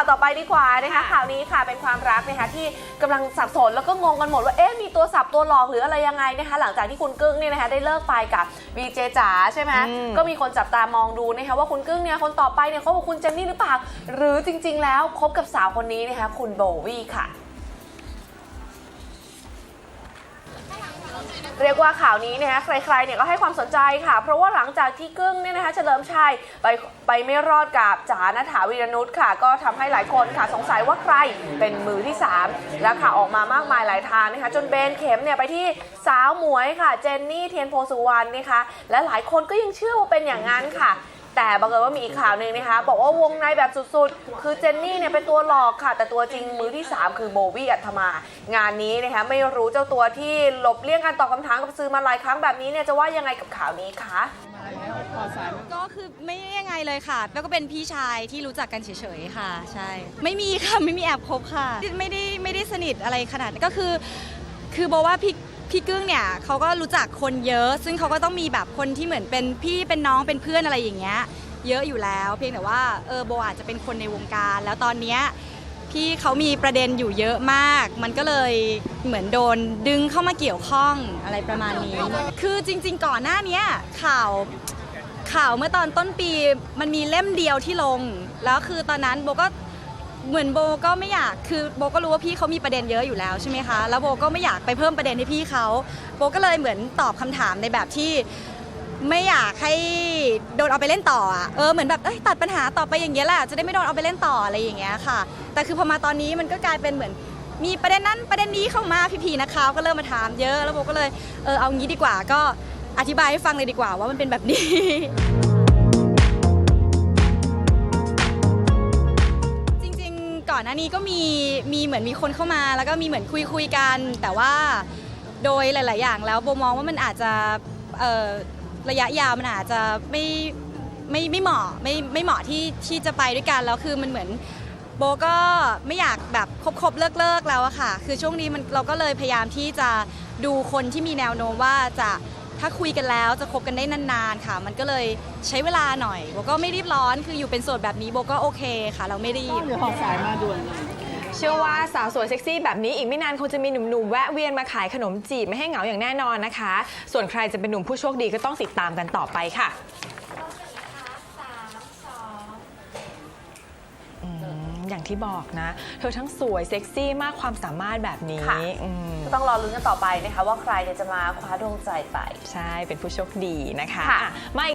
าวต่อไปดีกว่านะคะข่าวนี้ค่ะเป็นความรักนะคะที่กำลังสับสนแล้วก็งงกันหมดว่าเอ๊ะมีตัวสับตัวหลอกหรืออะไรยังไงนะคะ หลังจากที่คุณกึ้งเนี่ยนะคะได้เลิกไปกับวีเจจ๋าใช่ไหมอืมก็มีคนจับตามองดูนะคะว่าคุณกึ้งเนี่ยคนต่อไปเนี่ยเขากับคุณเจนนี่หรือเปล่าหรือจริง ๆ แล้วคบกับสาวคนนี้นะคะคุณโบวี่ค่ะ เรียกว่าข่าวนี้เนี่ยนะใครๆเนี่ยก็ให้ความสนใจค่ะ เพราะว่าหลังจากที่กึ้งเนี่ยนะคะเฉลิมชัยไปไปไม่รอดกับจ๋านัฐาวีรนุชค่ะ ก็ทำให้หลายคนค่ะสงสัยว่าใครเป็นมือที่ 3 และข่าวออกมามากมายหลายทางนะคะจนเบนเข็มเนี่ยไปที่สาวหมวยค่ะ เจนนี่เทียนโพสุวรรณนะคะและหลายคนก็ยังเชื่อว่าเป็นอย่างนั้นค่ะ แต่บังเอิญว่ามีอีกข่าวหนึ่งนะคะ บอกว่าวงในแบบสุดๆ คือเจนนี่เนี่ยเป็นตัวหลอกค่ะ แต่ตัวจริงมือที่ 3 คือโบวี่อัธมา งานนี้นะคะไม่รู้เจ้าตัวที่หลบเลี่ยงการตอบคำถามกับสื่อมาหลายครั้งแบบนี้เนี่ยจะว่ายังไงกับข่าวนี้คะก็คือไม่ยังไงเลยค่ะ แล้วก็เป็นพี่ชายที่รู้จักกันเฉยๆค่ะ ใช่ ไม่มีค่ะ ไม่มีแอบคบค่ะ ไม่ได้ไม่ได้สนิทอะไรขนาดนั้นก็คือ คือบอกว่าพี่ พี่กึ้งเนี่ยเขาก็รู้จักคนเยอะ ซึ่งเขาก็ต้องมีแบบคนที่เหมือนเป็นพี่เป็นน้องเป็นเพื่อนอะไรอย่างเงี้ยเยอะอยู่แล้ว เพียงแต่ว่าเออโบอาจจะเป็นคนในวงการ แล้วตอนเนี้ยพี่เขามีประเด็นอยู่เยอะมาก มันก็เลยเหมือนโดนดึงเข้ามาเกี่ยวข้องอะไรประมาณนี้ คือจริง ๆ ก่อนหน้านี้ข่าวข่าวเมื่อตอนต้นปีมันมีเล่มเดียวที่ลง แล้วคือตอนนั้นโบก็ เหมือนโบก็ไม่อยากคือโบก็รู้ว่าพี่เขามีประเด็นเยอะอยู่แล้วใช่ไหมคะแล้วโบก็ไม่อยากไปเพิ่มประเด็นให้พี่เขาโบก็เลยเหมือนตอบคำถามในแบบที่ไม่อยากให้โดนเอาไปเล่นต่ออะเออเหมือนแบบตัดปัญหาต่อไปอย่างเงี้ยแหละจะได้ไม่โดนเอาไปเล่นต่ออะไรอย่างเงี้ยค่ะ แต่คือพอมาตอนนี้มันก็กลายเป็นเหมือนมีประเด็นนั้นประเด็นนี้เข้ามาพี่ๆนะคะก็เริ่มมาถามเยอะแล้วโบก็เลยเออเอางี้ดีกว่าก็อธิบายให้ฟังเลยดีกว่าว่ามันเป็นแบบนี้ นหน้านี้ก็มีมีเหมือนมีคนเข้ามา แล้วก็มีเหมือนคุยคุยกัน แต่ว่าโดยหลาย ๆ อย่างแล้วโบมองว่ามันอาจจะเอ่อระยะยาวมันอาจจะไม่ไม่ไม่เหมาะไม่ไม่เหมาะที่ที่จะไปด้วยกันแล้วคือมันเหมือนโบก็ไม่อยากแบบคบคบเลิกเลิกแล้วอะค่ะ คือช่วงนี้มันเราก็เลยพยายามที่จะดูคนที่มีแนวโน้มว่าจะ ถ้าคุยกันแล้วจะคบกันได้นานๆค่ะ มันก็เลยใช้เวลาหน่อยโบก็ไม่รีบร้อนคืออยู่เป็นโสดแบบนี้โบก็โอเคค่ะ เราไม่รีบเดี๋ยวขอสายมาด่วนเลย เชื่อว่าสาวสวยเซ็กซี่แบบนี้อีกไม่นานคงจะมีหนุ่มๆ แวะเวียนมาขายขนมจีบไม่ให้เหงาอย่างแน่นอนนะคะ ส่วนใครจะเป็นหนุ่มผู้โชคดีก็ต้องติดตามกันต่อไปค่ะอืม อย่างที่บอกนะ เธอทั้งสวยเซ็กซี่มากความสามารถแบบนี้ค่ะ อืมก็ต้องรอลุ้นกันต่อไปนะคะ ว่าใครเนี่ยจะมาคว้าดวงใจไป ใช่เป็นผู้โชคดีนะคะค่ะ อะมา